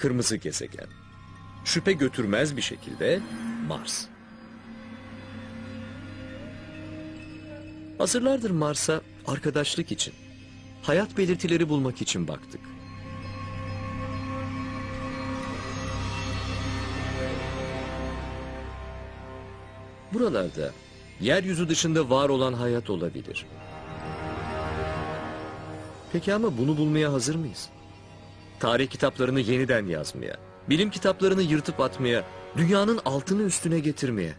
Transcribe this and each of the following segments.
kırmızı gezegen. Şüphe götürmez bir şekilde Mars. Asırlardır Mars'a arkadaşlık için, hayat belirtileri bulmak için baktık. Buralarda yeryüzü dışında var olan hayat olabilir. Peki ama bunu bulmaya hazır mıyız? Tarih kitaplarını yeniden yazmaya, bilim kitaplarını yırtıp atmaya, dünyanın altını üstüne getirmeye.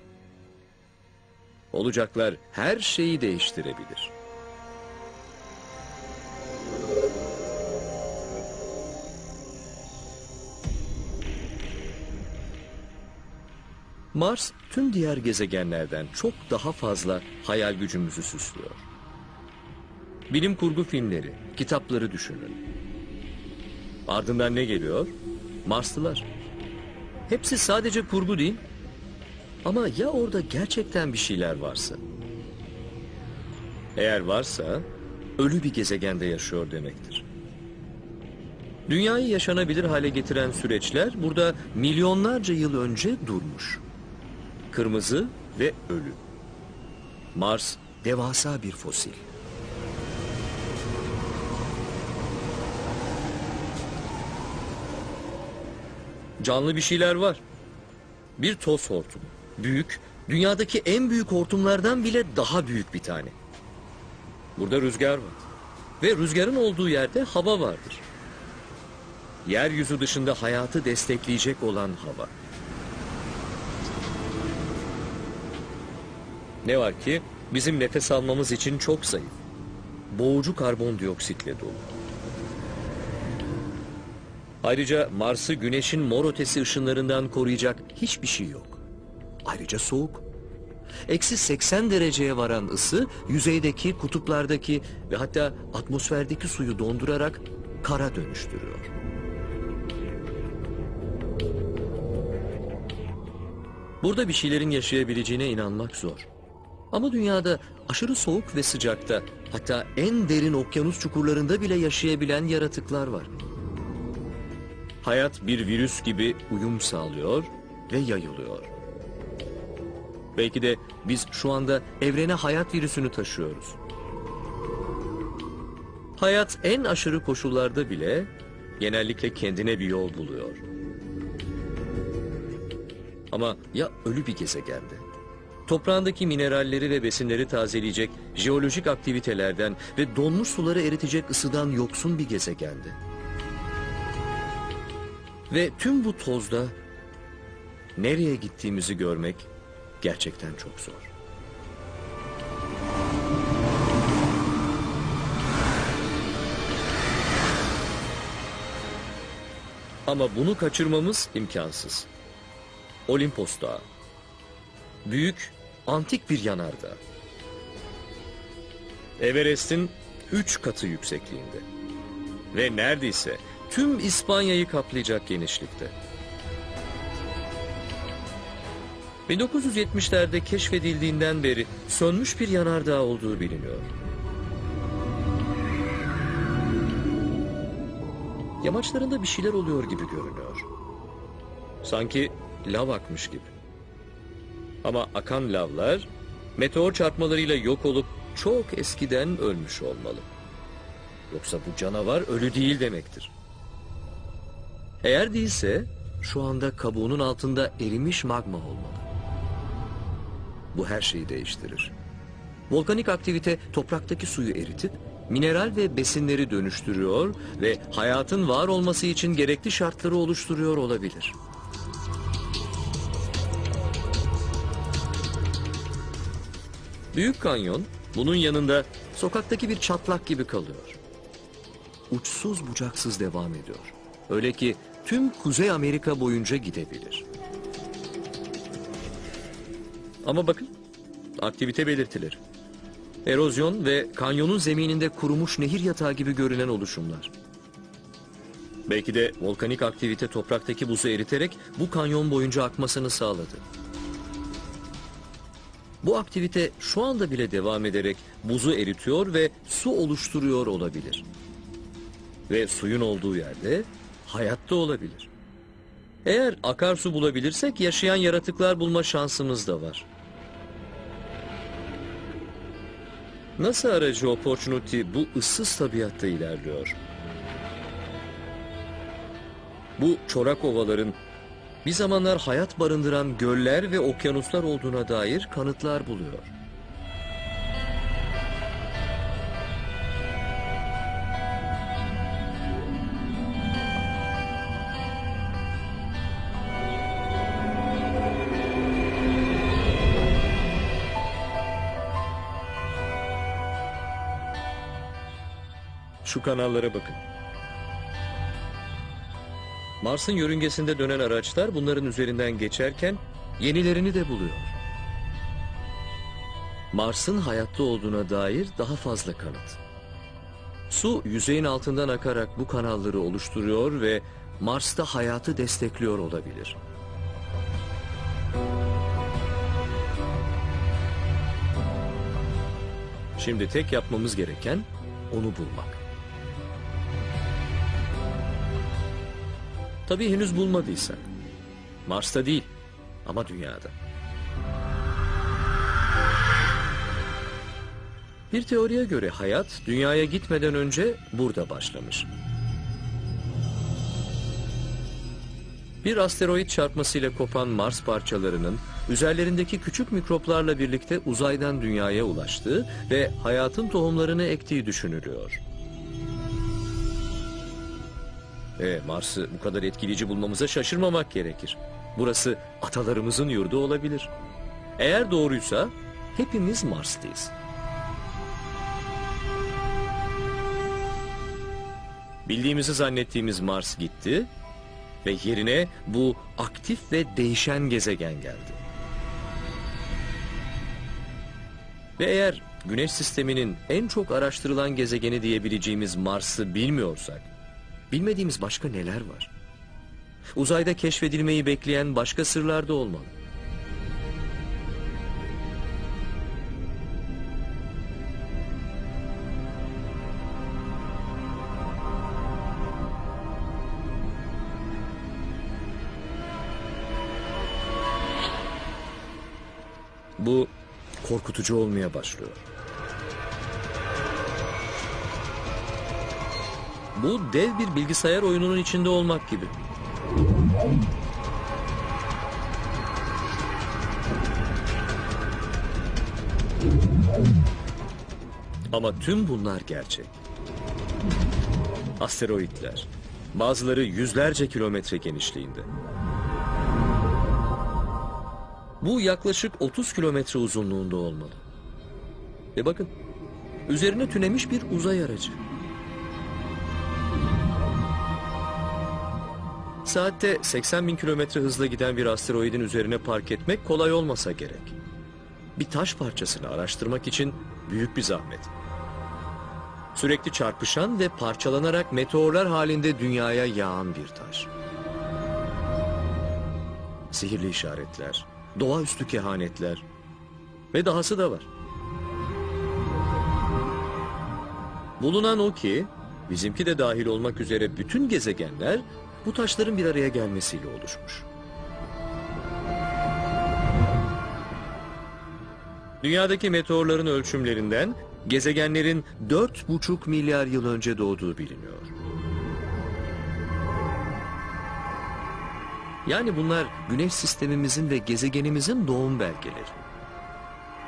Olacaklar her şeyi değiştirebilir. Mars tüm diğer gezegenlerden çok daha fazla hayal gücümüzü süslüyor. Bilim kurgu filmleri, kitapları düşünün. Ardından ne geliyor? Marslılar. Hepsi sadece kurgu değil. Ama ya orada gerçekten bir şeyler varsa? Eğer varsa ölü bir gezegende yaşıyor demektir. Dünyayı yaşanabilir hale getiren süreçler burada milyonlarca yıl önce durmuş. Kırmızı ve ölü. Mars devasa bir fosil. Canlı bir şeyler var. Bir toz hortumu. Büyük, dünyadaki en büyük hortumlardan bile daha büyük bir tane. Burada rüzgar var. Ve rüzgarın olduğu yerde hava vardır. Yeryüzü dışında hayatı destekleyecek olan hava. Ne var ki bizim nefes almamız için çok zayıf. Boğucu karbondioksitle dolu. Ayrıca Mars'ı güneşin mor ötesi ışınlarından koruyacak hiçbir şey yok. Ayrıca soğuk. Eksi 80 dereceye varan ısı yüzeydeki, kutuplardaki ve hatta atmosferdeki suyu dondurarak kara dönüştürüyor. Burada bir şeylerin yaşayabileceğine inanmak zor. Ama dünyada aşırı soğuk ve sıcakta hatta en derin okyanus çukurlarında bile yaşayabilen yaratıklar var. Hayat bir virüs gibi uyum sağlıyor ve yayılıyor. Belki de biz şu anda evrene hayat virüsünü taşıyoruz. Hayat en aşırı koşullarda bile genellikle kendine bir yol buluyor. Ama ya ölü bir gezegende? Toprağındaki mineralleri ve besinleri tazeleyecek jeolojik aktivitelerden ve donmuş suları eritecek ısıdan yoksun bir gezegende. Ve tüm bu tozda nereye gittiğimizi görmek gerçekten çok zor. Ama bunu kaçırmamız imkansız. Olimpos Dağı. Büyük, antik bir yanardağ. Everest'in üç katı yüksekliğinde. Ve neredeyse tüm İspanya'yı kaplayacak genişlikte. 1970'lerde keşfedildiğinden beri sönmüş bir yanardağ olduğu biliniyor. Yamaçlarında bir şeyler oluyor gibi görünüyor. Sanki lav akmış gibi. Ama akan lavlar meteor çarpmalarıyla yok olup çok eskiden ölmüş olmalı. Yoksa bu canavar ölü değil demektir. Eğer değilse şu anda kabuğunun altında erimiş magma olmalı. Bu her şeyi değiştirir. Volkanik aktivite topraktaki suyu eritip mineral ve besinleri dönüştürüyor ve hayatın var olması için gerekli şartları oluşturuyor olabilir. Büyük kanyon bunun yanında sokaktaki bir çatlak gibi kalıyor. Uçsuz bucaksız devam ediyor. Öyle ki tüm Kuzey Amerika boyunca gidebilir. Ama bakın aktivite belirtileri. Erozyon ve kanyonun zemininde kurumuş nehir yatağı gibi görünen oluşumlar. Belki de volkanik aktivite topraktaki buzu eriterek bu kanyon boyunca akmasını sağladı. Bu aktivite şu anda bile devam ederek buzu eritiyor ve su oluşturuyor olabilir. Ve suyun olduğu yerde hayatta olabilir. Eğer akarsu bulabilirsek yaşayan yaratıklar bulma şansımız da var. NASA aracı Opportunity bu ıssız tabiatta ilerliyor. Bu çorak ovaların bir zamanlar hayat barındıran göller ve okyanuslar olduğuna dair kanıtlar buluyor. Şu kanallara bakın. Mars'ın yörüngesinde dönen araçlar bunların üzerinden geçerken yenilerini de buluyor. Mars'ın hayatta olduğuna dair daha fazla kanıt. Su yüzeyin altından akarak bu kanalları oluşturuyor ve Mars'ta hayatı destekliyor olabilir. Şimdi tek yapmamız gereken onu bulmak. Tabii henüz bulmadıysak. Mars'ta değil ama dünyada. Bir teoriye göre hayat dünyaya gitmeden önce burada başlamış. Bir asteroid çarpmasıyla kopan Mars parçalarının üzerlerindeki küçük mikroplarla birlikte uzaydan dünyaya ulaştığı ve hayatın tohumlarını ektiği düşünülüyor. E, Mars'ı bu kadar etkileyici bulmamıza şaşırmamak gerekir. Burası atalarımızın yurdu olabilir. Eğer doğruysa hepimiz Mars'tayız. Bildiğimizi zannettiğimiz Mars gitti ve yerine bu aktif ve değişen gezegen geldi. Ve eğer Güneş sisteminin en çok araştırılan gezegeni diyebileceğimiz Mars'ı bilmiyorsak, bilmediğimiz başka neler var? Uzayda keşfedilmeyi bekleyen başka sırlar da olmalı. Bu korkutucu olmaya başlıyor. Bu dev bir bilgisayar oyununun içinde olmak gibi. Ama tüm bunlar gerçek. Asteroidler. Bazıları yüzlerce kilometre genişliğinde. Bu yaklaşık 30 kilometre uzunluğunda olmalı. Ve bakın, üzerine tünemiş bir uzay aracı. Saatte 80 bin kilometre hızla giden bir asteroidin üzerine park etmek kolay olmasa gerek. Bir taş parçasını araştırmak için büyük bir zahmet. Sürekli çarpışan ve parçalanarak meteorlar halinde dünyaya yağan bir taş. Sihirli işaretler, doğaüstü kehanetler ve dahası da var. Bulunan o ki bizimki de dahil olmak üzere bütün gezegenler bu taşların bir araya gelmesiyle oluşmuş. Dünyadaki meteorların ölçümlerinden gezegenlerin 4,5 milyar yıl önce doğduğu biliniyor. Yani bunlar güneş sistemimizin ve gezegenimizin doğum belgeleri.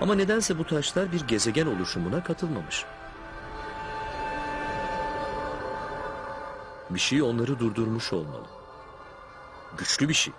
Ama nedense bu taşlar bir gezegen oluşumuna katılmamış. Bir şey onları durdurmuş olmalı. Güçlü bir şey.